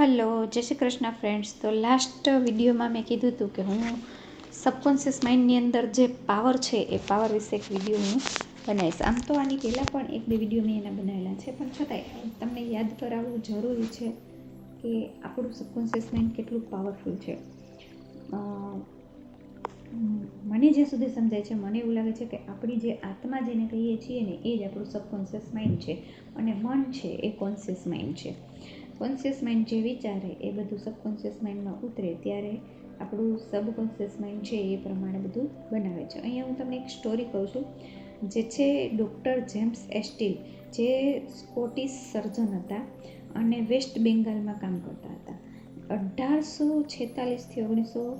Hello જય Shri Krishna friends તો last વિડીયોમાં મેં કીધું હતું કે હું સબકોન્શિયસ માઇન્ડની અંદર જે પાવર છે એ પાવર વિશે એક વીડિયો હું બનાવીશ. આમ તો આની પહેલાં પણ એક બે વીડિયો મેં એના બનાવેલા છે. પણ છતાંય તમને યાદ કરાવવું જરૂરી છે કે આપણું સબકોન્શિયસ માઇન્ડ કેટલું પાવરફુલ છે. મને જ્યાં સુધી સમજાય છે, મને એવું લાગે છે કે આપણી જે આત્મા જેને કહીએ છીએ ને, એ જ આપણું સબકોન્શિયસ માઇન્ડ છે. અને મન છે એ કોન્શિયસ માઇન્ડ છે. કોન્શિયસ માઇન્ડ જે વિચારે એ બધું સબકોન્શિયસ માઇન્ડમાં ઉતરે ત્યારે આપણું સબકોન્શિયસ માઇન્ડ છે એ પ્રમાણે બધું બનાવે છે. અહીંયા હું તમને એક સ્ટોરી કહું છું. જે છે ડૉક્ટર જેમ્સ એસ્ટીલ, જે સ્કોટિશ સર્જન હતા અને વેસ્ટ બેંગાલમાં કામ કરતા હતા. અઢારસો છેતાલીસથી ઓગણીસો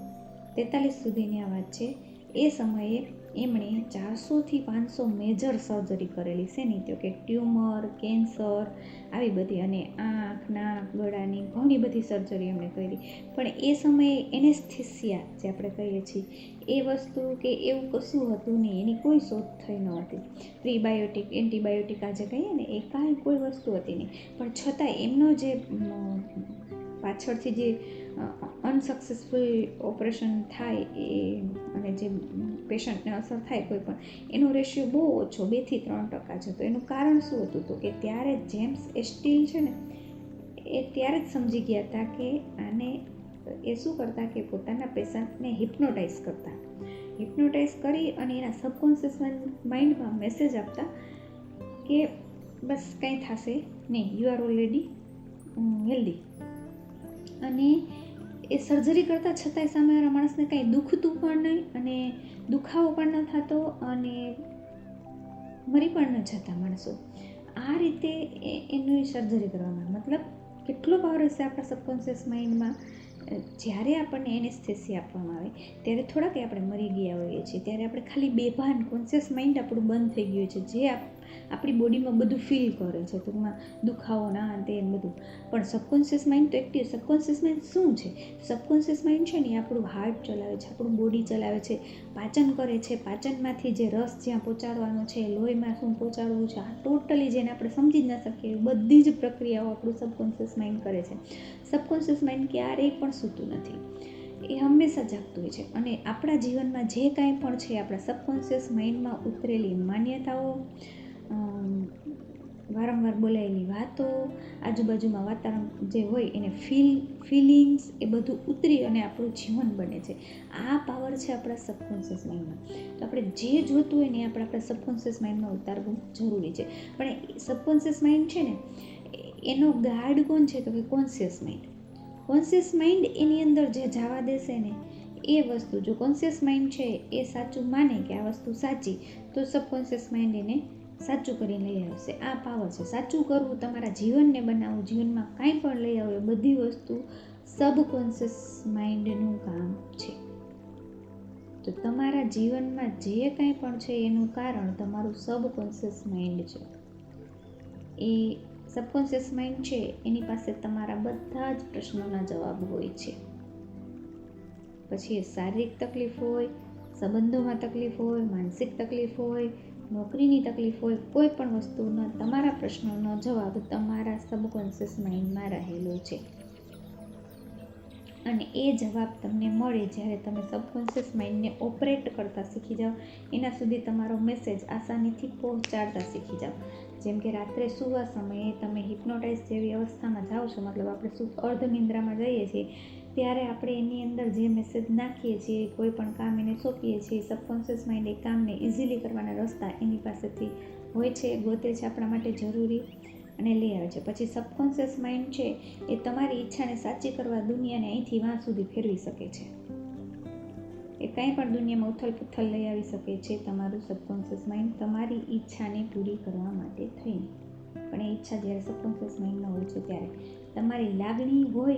તેતાલીસ સુધીની આ વાત છે. એ સમયે એમણે ચારસોથી પાંચસો મેજર સર્જરી કરેલી શેની તો કે ટ્યુમર કેન્સર આવી બધી. અને આંખ, નાક, ગળાની ઘણી બધી સર્જરી એમણે કરી. પણ એ સમયે એનેસ્થિસિયા જે આપણે કહીએ છીએ, એ વસ્તુ કે એવું કશું હતું નહીં. એની કોઈ શોધ થઈ ન હતી. પ્રીબાયોટિક, એન્ટીબાયોટિક આજે કહીએ ને, એ કાંઈ કોઈ વસ્તુ હતી નહીં. પણ છતાં એમનો જે પાછળથી જે અનસક્સેસફુલ ઓપરેશન થાય એ, અને જે પેશન્ટને અસર થાય કોઈ પણ, એનો રેશિયો બહુ ઓછો બેથી ત્રણ ટકા છે. તો એનું કારણ શું હતું તો કે ત્યારે જેમ્સ એસ્ટીલ છે ને, એ ત્યારે જ સમજી ગયા હતા કે આને એ શું કરતા કે પોતાના પેશન્ટને હિપ્નોટાઇઝ કરતા. હિપ્નોટાઇઝ કરી અને એના સબકોન્શિયસ માઇન્ડમાં મેસેજ આપતા કે બસ કંઈ થશે નહીં યુ આર ઓલરેડી હેલ્ધી અને એ સર્જરી કરતાં છતાંય સામેવાળા માણસને કાંઈ દુખતું પણ નહીં અને દુખાવો પણ ન થતો અને મરી પણ ન જતા માણસો. આ રીતે એની સર્જરી કરવામાં મતલબ કેટલો પાવર હશે આપણા સબકોન્શિયસ માઇન્ડમાં જ્યારે આપણને એનેસ્થેસી આપવામાં આવે, ત્યારે થોડાક આપણે મરી ગયા હોઈએ છીએ. ત્યારે આપણે ખાલી બેભાન કોન્શિયસ માઇન્ડ આપણું બંધ થઈ ગયું છે. જે આપ- આપણી બોડીમાં બધું ફીલ કરે છે. ટૂંકમાં દુખાવો ના તે ને બધું. પણ સબકોન્શિયસ માઇન્ડ તો એક્ટિવ સબકોન્શિયસ માઇન્ડ શું છે? સબકોન્શિયસ માઇન્ડ છે ને એ આપણું હાર્ટ ચલાવે છે, આપણું બોડી ચલાવે છે. પાચન કરે છે. પાચનમાંથી જે રસ જ્યાં પહોંચાડવાનો છે, લોહીમાં શું પહોંચાડવું છે, આ ટોટલી જેને આપણે સમજી જ ના શકીએ બધી જ પ્રક્રિયાઓ આપણું સબકોન્શિયસ માઇન્ડ કરે છે. સબકોન્શિયસ માઇન્ડ ક્યારેય પણ સૂતું નથી. એ હંમેશા જાગતું હોય છે. અને આપણા જીવનમાં જે કાંઈ પણ છે, આપણા સબકોન્શિયસ માઇન્ડમાં ઉતરેલી માન્યતાઓ વારંવાર બોલાયેલી વાતો આજુબાજુમાં વાતાવરણ જે હોય એને ફીલ ફિલિંગ્સ એ બધું ઉતરી અને આપણું જીવન બને છે. આ પાવર છે આપણા સબકોન્શિયસ માઇન્ડમાં તો આપણે જે જોતું હોય ને આપણે આપણા સબકોન્શિયસ માઇન્ડમાં ઉતારવું જરૂરી છે. પણ સબકોન્શિયસ માઇન્ડ છે ને, એનો ગાર્ડ કોણ છે તો કે કોન્શિયસ માઇન્ડ કોન્શિયસ માઇન્ડ એની અંદર જે જવા દેશે ને, એ વસ્તુ જો કોન્શિયસ માઇન્ડ છે એ સાચું માને કે આ વસ્તુ સાચી, તો સબકોન્શિયસ માઇન્ડ એને સાચું કરીને લઈ આવશે. આ પાવર છે. સાચું કરવું, તમારા જીવનને બનાવવું, જીવનમાં કાંઈ પણ લઈ આવો એ બધી વસ્તુ સબકોન્શિયસ માઇન્ડનું કામ છે. તો તમારા જીવનમાં જે કાંઈ પણ છે, એનું કારણ તમારું સબકોન્શિયસ માઇન્ડ છે. એ સબકોન્શિયસ માઇન્ડ છે, એની પાસે તમારા બધા જ પ્રશ્નોના જવાબ હોય છે. પછી શારીરિક તકલીફ હોય, સંબંધોમાં તકલીફ હોય, માનસિક તકલીફ હોય નોકરીની તકલીફ હોય, કોઈ પણ વસ્તુનો તમારા પ્રશ્નોનો જવાબ તમારા સબકોન્શિયસ માઇન્ડમાં રહેલો છે. અને એ જવાબ તમને મળે જ્યારે તમે સબકોન્શિયસ માઇન્ડને ઓપરેટ કરતા શીખી જાઓ. એના સુધી તમારો મેસેજ આસાનીથી પહોંચાડતા શીખી જાઓ. જેમ કે રાત્રે સૂવા સમયે તમે હિપ્નોટાઇઝ જેવી અવસ્થામાં જાઓ છો, મતલબ આપણે શું અર્ધ નિંદ્રામાં જઈએ છીએ ત્યારે આપણે એની અંદર જે મેસેજ નાખીએ છીએ, કોઈ પણ કામ એને સોંપીએ છીએ સબકોન્શિયસ માઇન્ડ એ કામને ઇઝીલી કરવાના રસ્તા એની પાસેથી હોય છે, ગોતે છે આપણા માટે જરૂરી અને લઈ આવે છે. પછી સબકોન્શિયસ માઇન્ડ છે એ તમારી ઈચ્છાને સાચી કરવા દુનિયાને અહીંથી વાં સુધી ફેરવી શકે છે. એ કાંઈ પણ દુનિયામાં ઉથલ પુથલ લઈ આવી શકે છે તમારું સબકોન્શિયસ માઇન્ડ તમારી ઈચ્છાને પૂરી કરવા માટે થઈને. પણ એ ઈચ્છા જ્યારે સબકોન્શિયસ માઇન્ડમાં હોય છે ત્યારે તમારી લાગણી હોય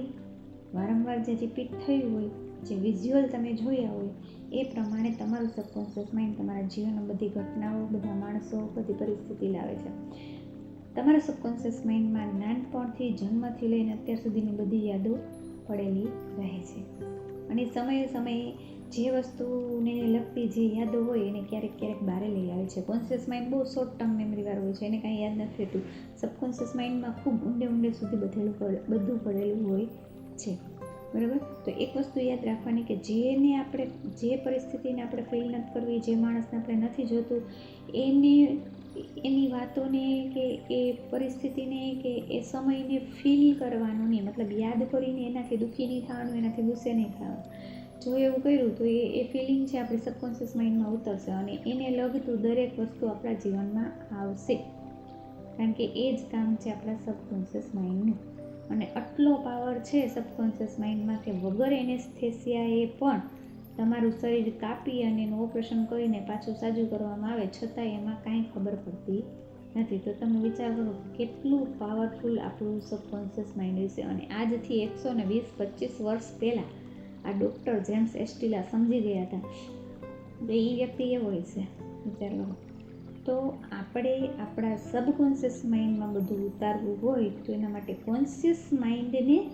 વારંવાર જે રિપીટ થયું હોય, જે વિઝ્યુઅલ તમે જોયા હોય, એ પ્રમાણે તમારું સબકોન્શિયસ માઇન્ડ તમારા જીવનમાં બધી ઘટનાઓ, બધા માણસો, બધી પરિસ્થિતિ લાવે છે. તમારા સબકોન્શિયસ માઇન્ડમાં નાનપણથી, જન્મથી લઈને અત્યાર સુધીની બધી યાદો પડેલી રહે છે. અને સમયે સમયે જે વસ્તુને લગતી જે યાદો હોય, એને ક્યારેક ક્યારેક બહાર લઈ આવે છે. કોન્શિયસ માઇન્ડ બહુ શોર્ટ ટર્મ મેમરીવાળું હોય છે, એને કાંઈ યાદ નથી રહેતું. સબકોન્શિયસ માઇન્ડમાં ખૂબ ઊંડે ઊંડે સુધી બધેલું પડે બધું પડેલું હોય છે. બરાબર? તો એક વસ્તુ યાદ રાખવાની કે જેને આપણે, જે પરિસ્થિતિને આપણે ફીલ નથી કરવી, જે માણસને આપણે નથી જોતું, એને, એની વાતોને કે એ પરિસ્થિતિને કે એ સમયને ફીલ કરવાનું નહીં. મતલબ યાદ કરીને એનાથી દુઃખી નહીં થવાનું, એનાથી ગુસ્સે નહીં થવાનું. જો એવું કર્યું, તો એ એ ફિલિંગ છે આપણી સબકોન્શિયસ માઇન્ડમાં ઉતરશે અને એને લગતું દરેક વસ્તુ આપણા જીવનમાં આવશે. કારણ કે એ જ કામ છે આપણા સબકોન્શિયસ માઇન્ડનું અને આટલો પાવર છે સબકોન્શિયસ માઇન્ડમાં કે વગર એનેસ્થેસિયાએ પણ તમારું શરીર કાપી અને એનું ઓપરેશન કરીને પાછું સાજું કરવામાં આવે છતાં એમાં કાંઈ ખબર પડતી નથી. તો તમે વિચાર કરો કેટલું પાવરફુલ આપણું સબકોન્શિયસ માઇન્ડ હશે અને આજથી એકસો ને વીસ પચીસ વર્ષ પહેલાં આ ડૉક્ટર જેમ્સ એસ્ટીલા સમજી ગયા હતા. તો એ વ્યક્તિ એવો હશે વિચાર કરો. તો આપણે આપણા સબકોન્શિયસ માઇન્ડમાં બધું ઉતારવું હોય તો એના માટે કોન્શિયસ માઇન્ડને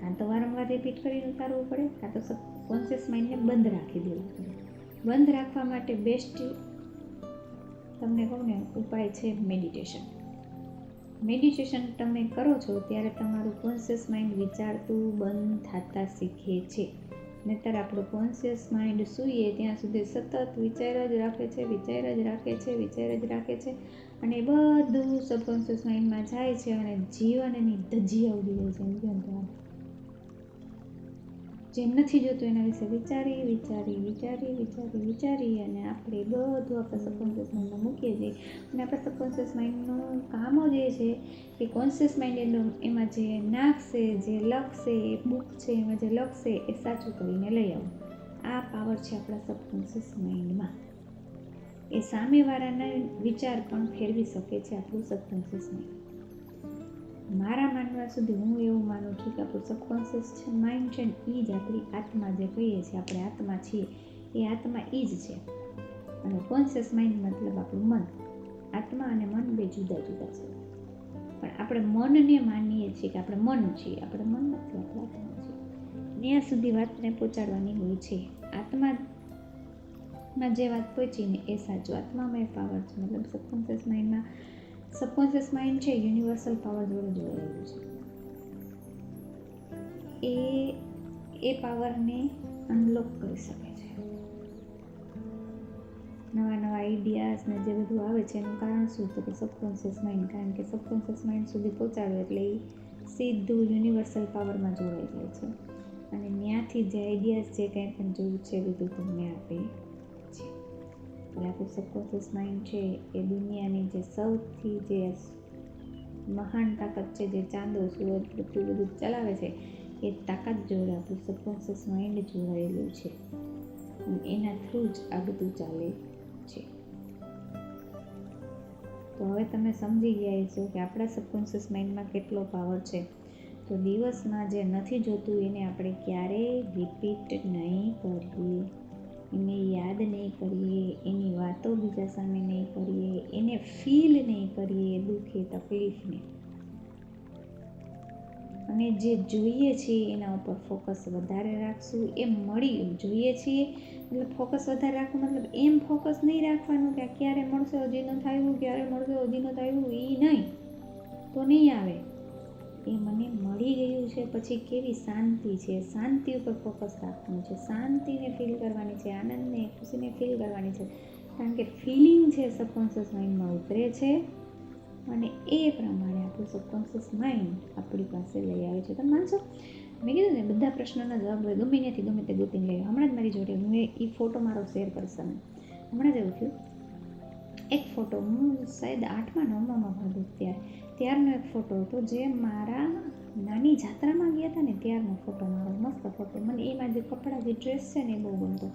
કાં તો વારંવાર રિપીટ કરીને ઉતારવું પડે, કાં તો સબ કોન્શિયસ માઇન્ડને બંધ રાખી દેવું પડે. બંધ રાખવા માટે બેસ્ટ તમને કહું ને, ઉપાય છે મેડિટેશન મેડિટેશન તમે કરો છો ત્યારે તમારું કોન્શિયસ માઇન્ડ વિચારતું, બંધ થતાં શીખે છે. નહીતર આપણું કોન્શિયસ માઇન્ડ સૂઈએ ત્યાં સુધી સતત વિચાર જ રાખે છે, વિચાર જ રાખે છે, વિચાર જ રાખે છે અને બધું સબકોન્શિયસ માઇન્ડમાં જાય છે અને જીવનની ધજી આવડી જાય છે. એમ કહો ને તો જેમ નથી જોતું એના વિશે વિચારી વિચારી વિચારી વિચારી વિચારી અને આપણે બધું આપણા સબકોન્શિયસ માઇન્ડમાં મૂકીએ છીએ. અને આપણા સબકોન્શિયસ માઇન્ડનું કામ જ એ છે કે કોન્શિયસ માઇન્ડ એનું એમાં જે નાખશે જે લખશે એ બુક છે, એમાં જે લખશે એ સાચું કરીને લઈ આવું. આ પાવર છે આપણા સબકોન્શિયસ માઇન્ડમાં એ સામેવાળાના વિચાર પણ ફેરવી શકે છે આપણું સબકોન્શિયસ માઇન્ડ મારા માનવા સુધી હું એવું માનું છું કે આપણું સબકોન્શિયસ છે માઇન્ડ છે ને એ જ આપણી આત્મા જે કહીએ છીએ આપણે આત્મા છીએ, એ આત્મા એ જ છે. અને કોન્શિયસ માઇન્ડ મતલબ આપણું મન. આત્મા અને મન બે જુદા જુદા છે. પણ આપણે મનને માનીએ છીએ કે આપણે મન છીએ. આપણે મન નથી, આપણે આત્મા છીએ. ત્યાં સુધી વાતને પહોંચાડવાની હોય છે. આત્મામાં જે વાત પહોંચીને એ સાચું. આત્મામાં એ પાવર છે. મતલબ સબકોન્શિયસ માઇન્ડમાં સબકોન્શિયસ માઇન્ડ છે યુનિવર્સલ પાવર જોડે જોડાયેલું છે. એ એ પાવરને અનલોક કરી શકે છે. નવા નવા આઈડિયાઝ ને જે બધું આવે છે, એનું કારણ શું તો કે સબકોન્શિયસ માઇન્ડ કારણ કે સબકોન્શિયસ માઇન્ડ સુધી પહોંચાડે એટલે એ સીધું યુનિવર્સલ પાવરમાં જોડાઈ જાય છે. અને ત્યાંથી જે આઈડિયાઝ જે કંઈ પણ જોયું છે, એ બધું તમને આપે. છે આપણું સબકોન્શિયસ માઇન્ડ છે એ દુનિયાની જે સૌથી જે મહાન તાકાત છે, જે ચાંદો, સૂરજ બધું બધું ચલાવે છે, એ તાકાત જોડે આપણું સબકોન્શિયસ માઇન્ડ જોડાયેલું છે. એના થ્રુ જ આ બધું ચાલે છે. તો હવે તમે સમજી ગયા છો કે આપણા સબકોન્શિયસ માઇન્ડમાં કેટલો પાવર છે. તો દિવસમાં જે નથી જોતું, એને આપણે ક્યારેય રિપીટ નહીં કરીએ એને યાદ નહીં કરીએ, એની વાતો બીજા સામે નહીં કરીએ, એને ફીલ નહીં કરીએ, દુઃખે, તકલીફને. અને જે જોઈએ છીએ એના ઉપર ફોકસ વધારે રાખશું, એ મળી જોઈએ છીએ. મતલબ ફોકસ વધારે રાખવું મતલબ એમ ફોકસ નહીં રાખવાનું કે ક્યારે મળશે, હજી ન થયું, ક્યારે મળશે, હજી ન થયું એ નહીં. તો નહીં આવે. એ મને મળી ગયું છે. પછી કેવી શાંતિ છે. શાંતિ ઉપર ફોકસ રાખવાનું છે. શાંતિને ફીલ કરવાની છે. આનંદને, ખુશીને ફીલ કરવાની છે. કારણ કે ફિલિંગ છે સબકોન્શિયસ માઇન્ડમાં ઉતરે છે અને એ પ્રમાણે આપણું સબકોન્શિયસ માઇન્ડ આપણી પાસે લઈ આવે છે. તમે માનશો? મેં કીધું ને, બધા પ્રશ્નોના જવાબ ગમે ત્યાંથી ગમે તે ગોતીને લઈ હમણાં જ મારી જોડે હું એ ફોટો મારો શેર કરીશ તમે હમણાં જ એવું થયું. એક ફોટો હું શાયદ આઠમા નવમામાં ભાગું ત્યારે. ત્યારનો એક ફોટો હતો જે મારા નાની જાત્રામાં ગયા હતા ને ત્યારનો ફોટો મારો, મસ્ત ફોટો મને એમાં જે કપડાં, જે ડ્રેસ છે ને એ બહુ ગમતો.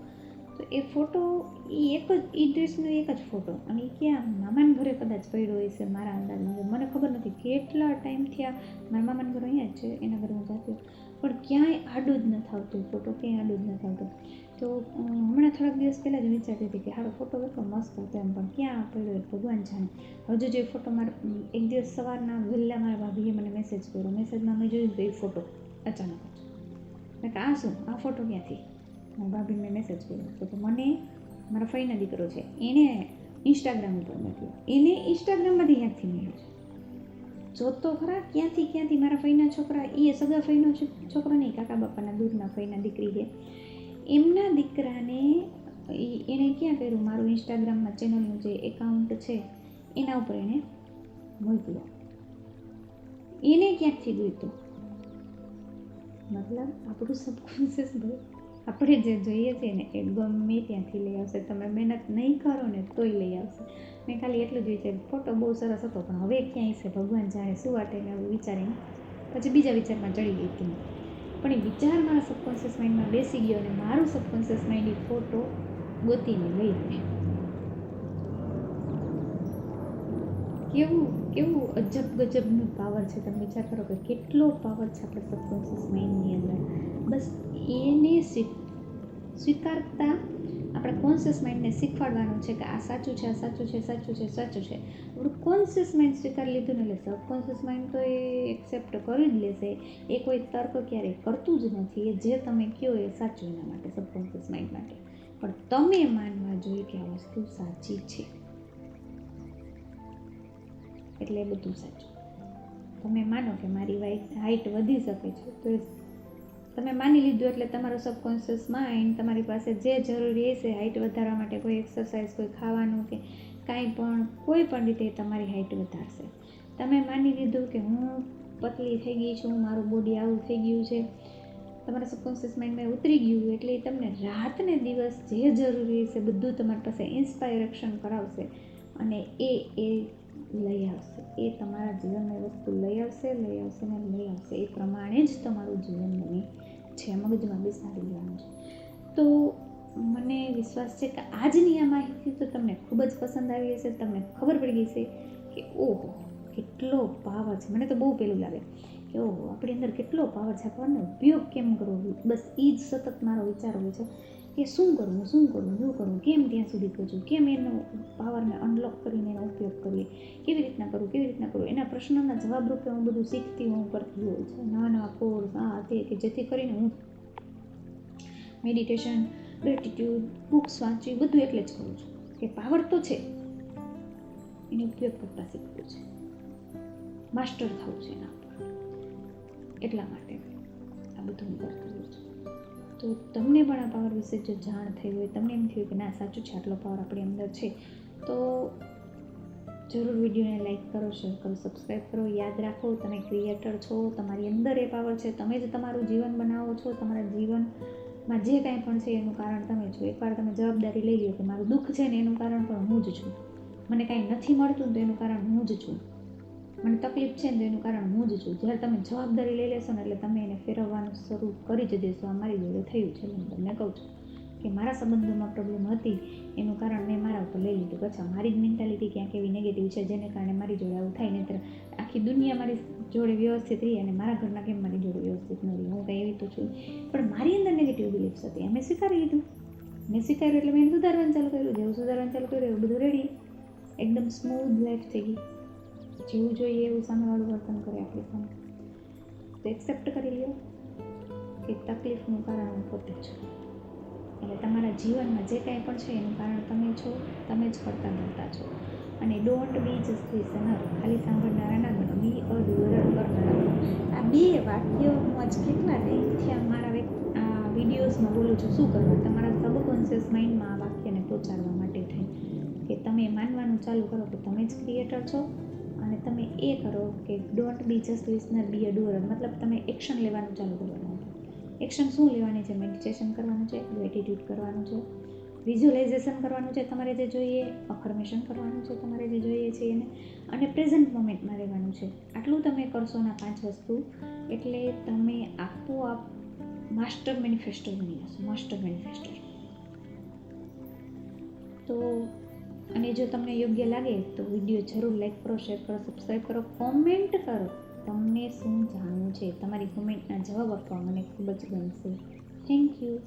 તો એ ફોટો એ એક જ, એ ડ્રેસનો એક જ ફોટો અને એ ક્યાં, મામાના ઘરે કદાચ પડ્યો હોય છે મારા અંદાજમાં. મને ખબર નથી કેટલા ટાઈમ થયા મારા મામાના ઘર અહીંયા જ છે, એના ઘરે હું જાતી પણ ક્યાંય આડું જ નથી આવતું ફોટો ક્યાંય આડું જ નથી આવતું તો હમણાં થોડાક દિવસ પહેલાં જ વિચારતી હતી કે હારો ફોટો કેટલો મસ્ત હતો એમ, પણ ક્યાં પડ્યો ભગવાન જાણે. હજુ જે ફોટો મારો એક દિવસ સવારના વહેલા મારા ભાભીએ મને મેસેજ કર્યો. મેસેજમાં મેં જોયું કે એ ફોટો અચાનક જ. મેં આ શું? આ ફોટો ક્યાંથી? મારા ભાભીને મેં મેસેજ કર્યો. તો મને મારા ફઈના દીકરો છે. એણે ઇન્સ્ટાગ્રામ ઉપર મૂક્યો. એને ઇન્સ્ટાગ્રામમાંથી ક્યાંથી મળ્યો છે? જોતો ખરા, ક્યાંથી ક્યાંથી મારા ફઈના છોકરા એ સગા ફઈનો છોકરો નહીં, કાકા બાપાના દૂરના ફઈના દીકરી છે. એમના દીકરાને એણે ક્યાં કર્યું? મારું ઇન્સ્ટાગ્રામમાં ચેનલનું જે એકાઉન્ટ છે, એના ઉપર એણે મોકલ્યો એને ક્યાંકથી ગોઈતું મતલબ, આપણું સબકોન્શિયસ આપણે જે જોઈએ છીએ ને એ ગમે ત્યાંથી લઈ આવશે. તમે મહેનત નહીં કરો ને તોય લઈ આવશે. મેં ખાલી એટલું જોયું છે ફોટો બહુ સરસ હતો, પણ હવે ક્યાંય છે? ભગવાન જાણે શું વાટે ને વિચારીને, પછી બીજા વિચારમાં ચડી ગઈ હતી. પણ એ વિચાર મારા સબકોન્શિયસ માઇન્ડમાં બેસી ગયો અને મારું સબકોન્શિયસ માઇન્ડ એ ફોટો ગોતીને લઈ આવે કેવું કેવું અજબ ગજબનું પાવર છે તમે વિચાર કરો કે કેટલો પાવર છે આપણે સબકોન્શિયસ માઇન્ડની અંદર. બસ એને સ્વી- સ્વીકારતા આપણે કોન્શિયસ માઇન્ડને શીખવાડવાનું છે કે આ સાચું છે, આ સાચું છે સાચું છે સાચું છે. આપણું કોન્શિયસ માઇન્ડ સ્વીકારી લીધું ને એટલે સબકોન્શિયસ માઇન્ડ તો એ એક્સેપ્ટ કરી જ લેશે. એ કોઈ તર્ક ક્યારેય કરતું જ નથી. એ જે તમે કહો એ સાચું એના માટે સબકોન્શિયસ માઇન્ડ માટે. પણ તમે માનવા જોઈએ કે આ વસ્તુ સાચી છે. એટલે બધું સાચું. તમે માનો કે મારી વાઈટ હાઈટ વધી શકે છે, તો એ તમે માની લીધું એટલે તમારો સબકોન્શિયસ માઇન્ડ તમારી પાસે જે જરૂરી હશે હાઇટ વધારવા માટે કોઈ એક્સરસાઇઝ કોઈ ખાવાનું કે કાંઈ પણ, કોઈ પણ રીતે તમારી હાઇટ વધારશે. તમે માની લીધું કે હું પતલી થઈ ગઈ છું, મારું બોડી આવું થઈ ગયું છે, તમારા સબકોન્શિયસ માઇન્ડમાં ઉતરી ગયું એટલે તમને રાત ને દિવસ જે જરૂરી હશે બધું તમારી પાસે ઇન્સ્પાયરેશન કરાવશે અને એ એ લઈ આવશે. એ તમારા જીવનમાં વસ્તુ લઈ આવશે લઈ આવશે ને લઈ આવશે. એ પ્રમાણે જ તમારું જીવન બને. છે મગજમાં બેસાડી લેવાનું છે. તો મને વિશ્વાસ છે કે આજની આ માહિતી તો તમને ખૂબ જ પસંદ આવી હશે, તમને ખબર પડી ગઈ છે કે ઓહો, કેટલો પાવર છે. મને તો બહુ પેલું લાગે કે ઓહો, આપણી અંદર કેટલો પાવર છે, આપણને ઉપયોગ કેમ કરવો? બસ એ જ સતત મારો વિચાર હોય છે. કે શું કરવું શું કરવું શું કરવું, કેમ ત્યાં સુધી પહોંચવું કેમ એનો પાવરને અનલોક કરીને એનો ઉપયોગ કરીએ, કેવી રીતના કરવું, કેવી રીતના કરવું, એના પ્રશ્નોના જવાબ રૂપે હું બધું શીખતી હું કરતી હોય છે. નવા નવા કોર્સ આ તે કે જેથી કરીને હું મેડિટેશન ગ્રેટિટ્યુડ બુક્સ વાંચવી, બધું એટલે જ કરું છું. કે પાવર તો છે, એનો ઉપયોગ કરતાં શીખવું છે. માસ્ટર થવું છે એના એટલા માટે આ બધું હું કરતી હોઉં તો તમને પણ આ પાવર વિશે જો જાણ થઈ હોય, તમને એમ થયું કે ના, સાચું છે, આટલો પાવર આપણી અંદર છે, તો જરૂર વિડીયોને લાઈક કરો શેર કરો સબસ્ક્રાઈબ કરો, યાદ રાખો, તમે ક્રિએટર છો, તમારી અંદર એ પાવર છે, તમે જ તમારું જીવન બનાવો છો, તમારા જીવનમાં જે કાંઈ પણ છે એનું કારણ તમે છો. એકવાર તમે જવાબદારી લઈ લો કે મારું દુઃખ છે ને એનું કારણ પણ હું જ છું. મને કાંઈ નથી મળતું તો એનું કારણ હું જ છું. મને તકલીફ છે ને એનું કારણ હું જ છું. જ્યારે તમે જવાબદારી લઈ લેશો ને એટલે તમે એને ફેરવવાનું શરૂ કરી જ દેશો. આ મારી જોડે થયું છે હું તમને કહું છું કે મારા સંબંધોમાં પ્રોબ્લેમ હતી. એનું કારણ મેં મારા ઉપર લઈ લીધું. પછી મારી જ મેન્ટાલિટી ક્યાંક એવી નેગેટિવ છે જેને કારણે મારી જોડે આવું થાય. નહીં આખી દુનિયા મારી જોડે વ્યવસ્થિત રહી અને મારા ઘરના કેમ મારી જોડે વ્યવસ્થિત ન રહી? હું કંઈ એવી તો છું. પણ મારી અંદર નેગેટિવ બિલીફ્સ હતી. મેં સ્વીકારી લીધું. મેં સ્વીકાર્યું એટલે મેં સુધારવાનું ચાલુ કર્યું. જેવું સુધારવાનું ચાલુ કર્યું, એવું બધું રેડી એકદમ સ્મૂથ લાઈફ થઈ ગઈ. જેવું જોઈએ એવું સામેવાળું વર્તન કરે આપણી સામે તો એક્સેપ્ટ કરી લ્યો કે તકલીફનું કારણ હું પોતે છું એટલે તમારા જીવનમાં જે કાંઈ પણ છે એનું કારણ તમે છો, તમે જ કરતા ધરતા છો. અને ડોન્ટ બી જસ્ટ લિસનર ખાલી સાંભળનારા ના બનો બી અ ડુઅર કરનારા. આ બે વાક્યો હું આજ કેટલા આ મારા વિડીયોઝમાં બોલું છું. શું કરવા? તમારા સબકોન્શિયસ માઇન્ડમાં આ વાક્યને પહોંચાડવા માટે થાય કે તમે માનવાનું ચાલુ કરો કે તમે જ ક્રિએટર છો. તમે એ કરો કે don't be just listener be a doer મતલબ તમે એક્શન લેવાનું ચાલુ કરવાનું. એક્શન શું લેવાની છે? મેડિટેશન કરવાનું છે ગ્રેટિટ્યૂડ કરવાનું છે વિઝ્યુઅલાઇઝેશન કરવાનું છે તમારે જે જોઈએ અફર્મેશન કરવાનું છે તમારે જે જોઈએ છે એને, અને પ્રેઝન્ટ મોમેન્ટમાં રહેવાનું છે. આટલું તમે કરશો ના પાંચ વસ્તુ, એટલે તમે આપોઆપ માસ્ટર મેનિફેસ્ટર બની જશો માસ્ટર મેનિફેસ્ટર તો અને જો તમને યોગ્ય લાગે તો વીડિયો જરૂર લાઈક કરો શેર કરો સબસ્ક્રાઈબ કરો કોમેન્ટ કરો. તમને શું જાણવું છે? તમારી કોમેન્ટના જવાબ આપવા મને ખૂબ જ ગમશે. Thank you